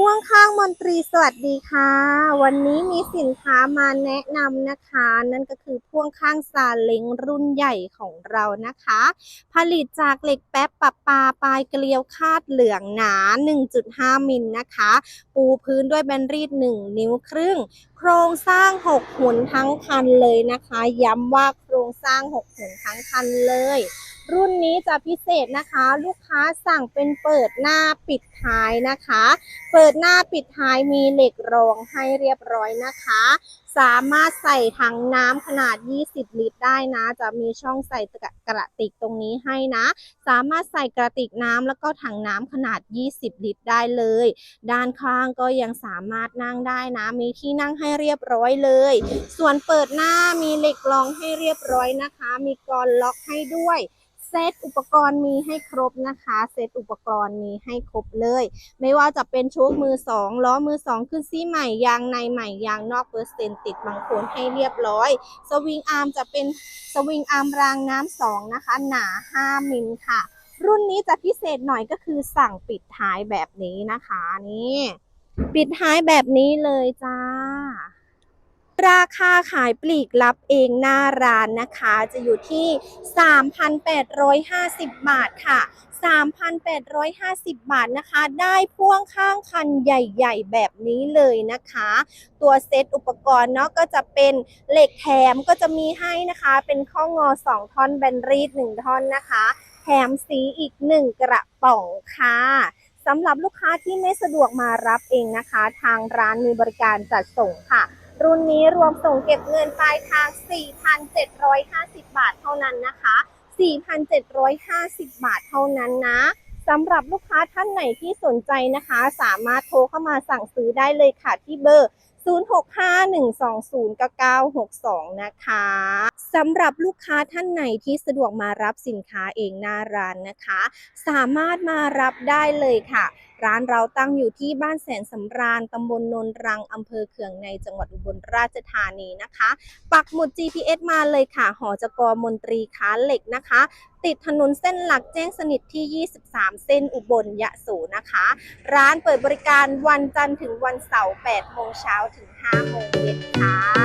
พ่วงข้างมนตรีสวัสดีค่ะ วันนี้มีสินค้ามาแนะนำนะคะ นั่นก็คือพ่วงข้างซาเล้งรุ่นใหญ่ของเรานะคะ ผลิตจากเหล็กแป๊บปะปาปลายเกลียวคาดเหลืองหนา 1.5 มิลนะคะ ปูพื้นด้วยแบนรีด 1 นิ้วครึ่ง โครงสร้าง 6 หุนทั้งคันเลยนะคะ ย้ำว่าโครงสร้าง 6 หุนทั้งคันเลย รุ่นนี้จะพิเศษนะคะ ลูกค้าสั่งเป็นเปิดหน้าปิดท้ายนะคะ เปิดหน้าปิดท้ายมีเหล็กรองให้เรียบร้อยนะคะ สามารถใส่ถังน้ำขนาด 20 ลิตรได้นะ จะมีช่องใส่กระติกตรงนี้ให้นะ สามารถใส่กระติกน้ำแล้วก็ถังน้ำขนาด 20 ลิตรได้เลย ด้านข้างก็ยังสามารถนั่งได้นะ มีที่นั่งให้เรียบร้อยเลย ส่วนเปิดหน้ามีเหล็กรองให้เรียบร้อยนะคะ มีกรอนล็อกให้ด้วย ตอุปกรณ์มีให้ครบนะคะ เซตอุปกรณ์มีให้ครบเลย ไม่ว่าจะเป็นโชคมือสองล้อมือสองขึ้นซี่ใหม่ยางในใหม่ยางนอกเปอร์เซ็นต์ติดบางโคนให้เรียบร้อย สวิงอาร์มจะเป็นสวิงอาร์มรางน้ำสองนะคะ หนา 5 มิลค่ะ รุ่นนี้จะพิเศษหน่อยก็คือสั่งปิดท้ายแบบนี้นะคะนี่ปิดท้ายแบบนี้เลยจ้า ราคาขายปลีกรับเองหน้าร้านนะคะ จะอยู่ที่ 3,850 บาทค่ะ 3,850 บาทนะคะ ได้พ่วงข้างคันใหญ่ ๆ แบบนี้เลยนะคะ ตัวเซตอุปกรณ์เนาะก็จะเป็นเหล็กแถมก็จะมีให้นะคะ เป็นข้องอ 2 ท่อนแบนรีด 1 ท่อนนะคะแถมสีอีก 1 กระป๋องค่ะสำหรับลูกค้าที่ไม่สะดวกมารับเองนะคะ ทางร้านมีบริการจัดส่งค่ะ รุ่นนี้รวมส่งเก็บเงินปลายทาง 4,750 บาทเท่านั้นนะคะ 4,750 บาทเท่านั้นนะสำหรับลูกค้าท่านไหนที่สนใจนะคะ สามารถโทรเข้ามาสั่งซื้อได้เลยค่ะที่เบอร์ 0651209962 นะคะสำหรับลูกค้าท่านไหนที่สะดวกมารับสินค้าเองหน้าร้านนะคะ สามารถมารับได้เลยค่ะร้านเราตั้งอยู่ที่บ้านแสนสำราญตำบลนนรังอำเภอเขืองในจังหวัดอุบลราชธานีนะคะ ปักหมุด GPS มาเลยค่ะ หอจกรมนตรีค้าเหล็กนะคะ ติดถนนเส้นหลักแจ้งสนิทที่ 23 เส้นอุบลยะโสนะคะ ร้านเปิดบริการวันจันทร์ถึงวันเสาร์8โมงเช้าถึง5โมงเย็นค่ะ